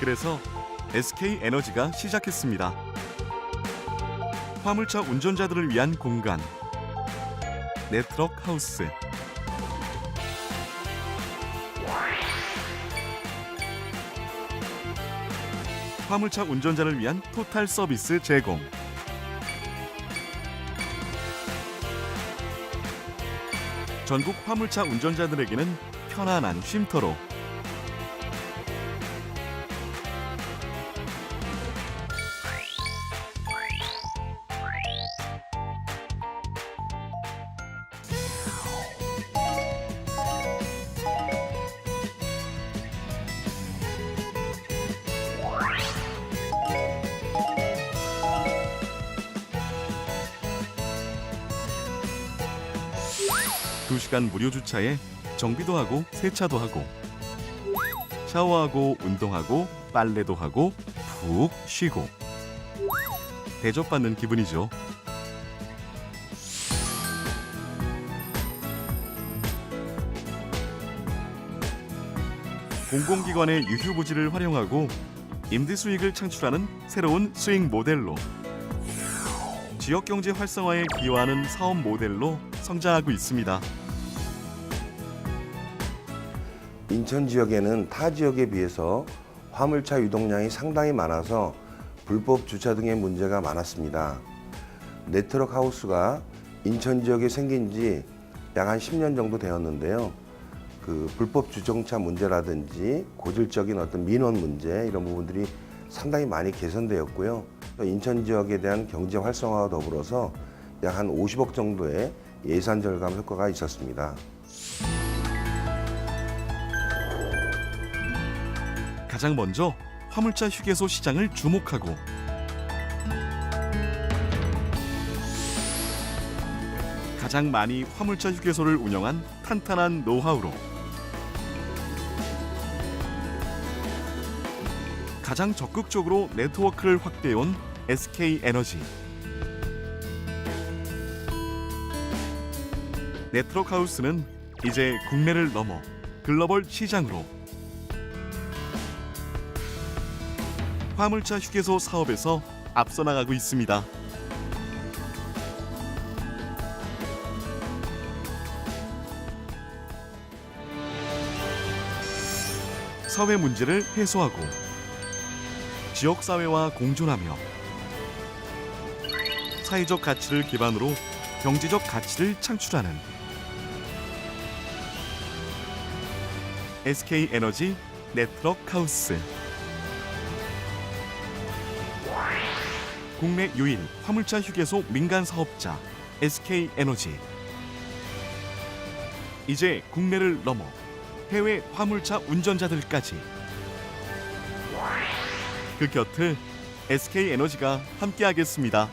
그래서 SK 에너지가 시작했습니다. 화물차 운전자들을 위한 공간. 네트워크 하우스. 화물차 운전자를 위한 토탈 서비스 제공. 전국 화물차 운전자들에게는 편안한 쉼터로 두시간 무료 주차에 정비도 하고 세차도 하고 샤워하고 운동하고 빨래도 하고 푹 쉬고 대접받는 기분이죠. 공공기관의 유휴부지를 활용하고 임대 수익을 창출하는 새로운 수익 모델로 지역 경제 활성화에 기여하는 사업 모델로 성장하고 있습니다. 인천 지역에는 타 지역에 비해서 화물차 유동량이 상당히 많아서 불법 주차 등의 문제가 많았습니다. 네트워크 하우스가 인천 지역에 생긴 지 약 한 10년 정도 되었는데요. 그 불법 주정차 문제라든지 고질적인 어떤 민원 문제 이런 부분들이 상당히 많이 개선되었고요. 또 인천 지역에 대한 경제 활성화와 더불어서 약 한 50억 정도의 예산 절감 효과가 있었습니다. 가장 먼저 화물차 휴게소 시장을 주목하고 가장 많이 화물차 휴게소를 운영한 탄탄한 노하우로 가장 적극적으로 네트워크를 확대해온 SK 에너지. 네트워크 하우스는 이제 국내를 넘어 글로벌 시장으로 화물차 휴게소 사업에서 앞서 나가고 있습니다. 사회 문제를 해소하고 지역 사회와 공존하며 사회적 가치를 기반으로 경제적 가치를 창출하는 SK 에너지 네트워크 하우스 국내 유일 화물차 휴게소 민간 사업자 SK 에너지 이제 국내를 넘어 해외 화물차 운전자들까지 그 곁을 SK 에너지가 함께하겠습니다.